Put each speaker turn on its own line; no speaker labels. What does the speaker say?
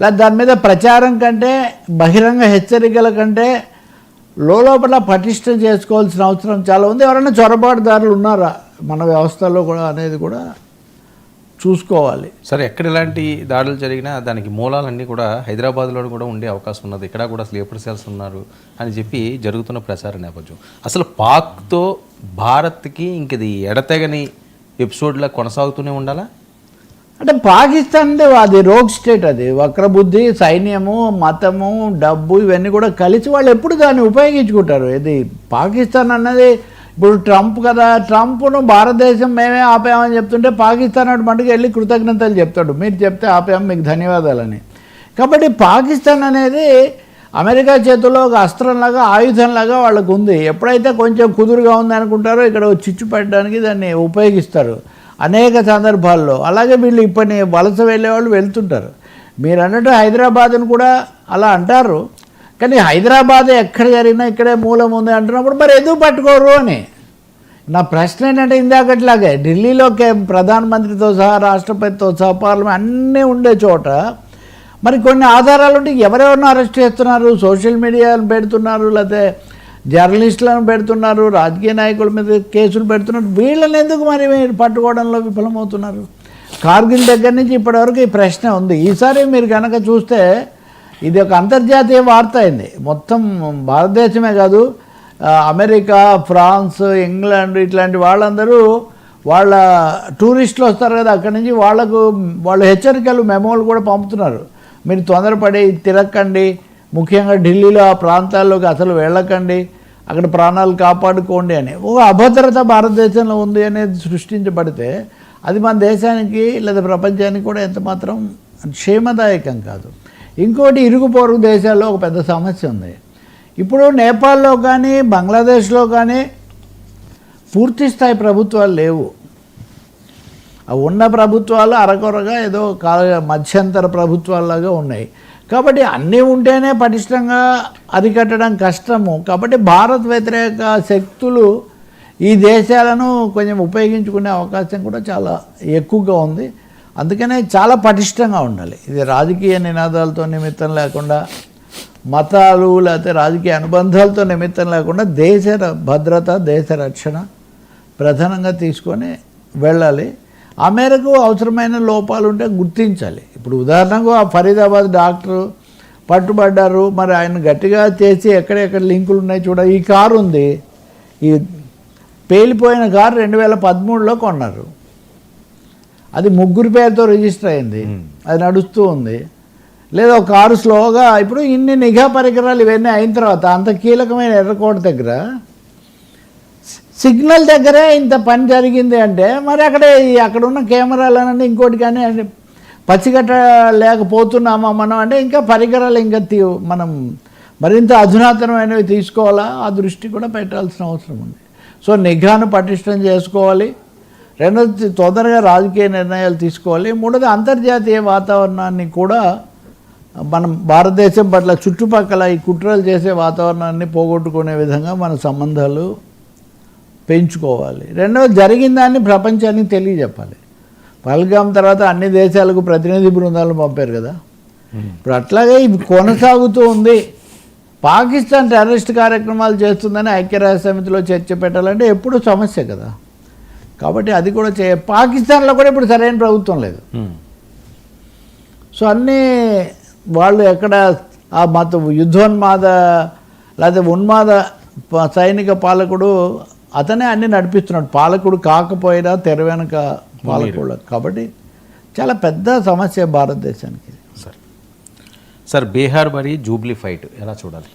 లేదా దాని మీద ప్రచారం కంటే బహిరంగ హెచ్చరికల కంటే లోపల పటిష్టం చేసుకోవాల్సిన అవసరం చాలా ఉంది. ఎవరైనా చొరబాటుదారులు ఉన్నారా? మన వ్యవస్థలో కూడా అనేది కూడా చూసుకోవాలి.
సరే ఎక్కడ ఇలాంటి దాడులు జరిగినా దానికి మూలాలన్నీ కూడా హైదరాబాద్లో కూడా ఉండే అవకాశం ఉన్నది. ఇక్కడ కూడా స్లీపర్ సెల్స్ ఉన్నారు అని చెప్పి జరుగుతున్న ప్రచార నేపథ్యం. అసలు పాక్తో భారత్కి ఇంకది ఎడతెగని ఎపిసోడ్లా కొనసాగుతూనే ఉండాలా?
అంటే పాకిస్తాన్ అది రోగ్ స్టేట్ అది. వక్రబుద్ధి సైన్యము మతము డబ్బు ఇవన్నీ కూడా కలిసి వాళ్ళు ఎప్పుడు దాన్ని ఉపయోగించుకుంటారు? ఇది పాకిస్తాన్ అన్నది ఇప్పుడు ట్రంప్ కదా ట్రంప్ను భారతదేశం మేమే ఆపామని చెప్తుంటే పాకిస్తాన్ అటు మటుకు వెళ్ళి కృతజ్ఞతలు చెప్తాడు. మీరు చెప్తే ఆపాము మీకు ధన్యవాదాలని. కాబట్టి పాకిస్తాన్ అనేది అమెరికా చేతుల్లో ఒక అస్త్రంలాగా ఆయుధంలాగా వాళ్ళకు ఉంది. ఎప్పుడైతే కొంచెం కుదురుగా ఉంది అనుకుంటారో ఇక్కడ చిచ్చు పెట్టడానికి దాన్ని ఉపయోగిస్తారు. అనేక సందర్భాల్లో. అలాగే వీళ్ళు ఇప్పటి వలస వెళ్ళేవాళ్ళు వెళ్తుంటారు. మీరు అన్నట్టు హైదరాబాద్ని కూడా అలా అంటారు. కానీ హైదరాబాద్ ఎక్కడ జరిగినా ఇక్కడే మూలం ఉంది అంటున్నప్పుడు మరి ఎందుకు పట్టుకోరు? అని. నా ప్రశ్న ఏంటంటే ఇందాకట్లాగే ఢిల్లీలోకే ప్రధానమంత్రితో సహా రాష్ట్రపతితో సహా పార్లమెంట్ అన్నీ ఉండే చోట మరి కొన్ని ఆధారాలు ఉంటే ఎవరెవరిని అరెస్ట్ చేస్తున్నారు? సోషల్ మీడియాలు పెడుతున్నారు? లేకపోతే జర్నలిస్టులను పెడుతున్నారు రాజకీయ నాయకుల మీద కేసులు పెడుతున్నారు. వీళ్ళని ఎందుకు మరి మీరు పట్టుకోవడంలో విఫలమవుతున్నారు? కార్గిల్ దగ్గర నుంచి ఇప్పటివరకు ఈ ప్రశ్న ఉంది. ఈసారి మీరు కనుక చూస్తే ఇది ఒక అంతర్జాతీయ వార్త అయింది. మొత్తం భారతదేశమే కాదు అమెరికా ఫ్రాన్స్ ఇంగ్లాండ్ ఇట్లాంటి వాళ్ళందరూ వాళ్ళ టూరిస్టులు వస్తారు కదా అక్కడి నుంచి వాళ్ళకు వాళ్ళు హెచ్చరికలు మెమోలు కూడా పంపుతున్నారు. మీరు తొందరపడి తిరక్కండి ముఖ్యంగా ఢిల్లీలో ఆ ప్రాంతాల్లోకి అసలు వెళ్ళకండి అక్కడ ప్రాణాలు కాపాడుకోండి అని. ఒక అభద్రత భారతదేశంలో ఉంది అనేది సృష్టించబడితే అది మన దేశానికి లేదా ప్రపంచానికి కూడా ఎంతమాత్రం క్షేమదాయకం కాదు. ఇంకోటి ఇరుగు పొరుగు దేశాల్లో ఒక పెద్ద సమస్య ఉంది. ఇప్పుడు నేపాల్లో కానీ బంగ్లాదేశ్లో కానీ పూర్తి స్థాయి ప్రభుత్వాలు లేవు. ఉన్న ప్రభుత్వాలు అరకొరగా ఏదో కాల మధ్యంతర ప్రభుత్వాల్లాగా ఉన్నాయి. కాబట్టి అన్నీ ఉంటేనే పటిష్టంగా అరికట్టడం కష్టము. కాబట్టి భారత్ వ్యతిరేక శక్తులు ఈ దేశాలను కొంచెం ఉపయోగించుకునే అవకాశం కూడా చాలా ఎక్కువగా ఉంది. అందుకనే చాలా పటిష్టంగా ఉండాలి. ఇది రాజకీయ నినాదాలతో నిమిత్తం లేకుండా మతాలు లేకపోతే రాజకీయ అనుబంధాలతో నిమిత్తం లేకుండా దేశ ర- భద్రత దేశ రక్షణ ప్రధానంగా తీసుకొని వెళ్ళాలి. ఆ మేరకు అవసరమైన లోపాలు ఉంటే గుర్తించాలి. ఇప్పుడు ఉదాహరణకు ఆ ఫరీదాబాద్ డాక్టరు పట్టుబడ్డారు మరి ఆయన గట్టిగా చేసి ఎక్కడెక్కడ లింకులు ఉన్నాయి చూడ ఈ కారు ఉంది. ఈ పేలిపోయిన కారు రెండు వేల పదమూడులో కొన్నారు. అది ముగ్గురు పేరుతో రిజిస్టర్ అయింది. అది నడుస్తూ ఉంది. లేదా ఒక కారు స్లోగా ఇప్పుడు ఇన్ని నిఘా పరికరాలు ఇవన్నీ అయిన తర్వాత అంత కీలకమైన ఎర్రకోట దగ్గర సిగ్నల్ దగ్గరే ఇంత పని జరిగింది అంటే మరి అక్కడ అక్కడ ఉన్న కెమెరాలనండి ఇంకోటి కానీ అంటే పచ్చిగట్ట లేకపోతున్నామా మనం అంటే ఇంకా పరికరాలు ఇంకా మనం మరింత అధునాతనమైనవి తీసుకోవాలా? ఆ దృష్టి కూడా పెట్టాల్సిన అవసరం ఉంది. సో నిఘాను పటిష్టం చేసుకోవాలి. రెండోది తొందరగా రాజకీయ నిర్ణయాలు తీసుకోవాలి. మూడోది అంతర్జాతీయ వాతావరణాన్ని కూడా మనం భారతదేశం పట్ల చుట్టుపక్కల ఈ కుట్రలు చేసే వాతావరణాన్ని పోగొట్టుకునే విధంగా మన సంబంధాలు పెంచుకోవాలి. రెండవది జరిగిన దాన్ని ప్రపంచానికి తెలియజెప్పాలి. పల్గాం తర్వాత అన్ని దేశాలకు ప్రతినిధి బృందాలను పంపారు కదా. ఇప్పుడు అట్లాగే ఇది కొనసాగుతూ ఉంది. పాకిస్తాన్ టెర్రరిస్ట్ కార్యక్రమాలు చేస్తుందని ఐక్యరాజ్య సమితిలో చర్చ పెట్టాలంటే ఎప్పుడు సమస్య కదా. కాబట్టి అది కూడా చే పాకిస్తాన్లో కూడా ఇప్పుడు సరైన ప్రభుత్వం లేదు. సో అన్నీ వాళ్ళు ఎక్కడ ఆ మత యుద్ధోన్మాద లేకపోతే ఉన్మాద సైనిక పాలకుడు అతనే అన్ని నడిపిస్తున్నాడు. పాలకుడు కాకపోయినా తెర వెనుక పాలకుడు కాబట్టి చాలా పెద్ద సమస్య భారతదేశానికి.
సార్ సార్ బీహార్ మరి జూబ్లీ ఫైట్ ఎలా చూడాలి?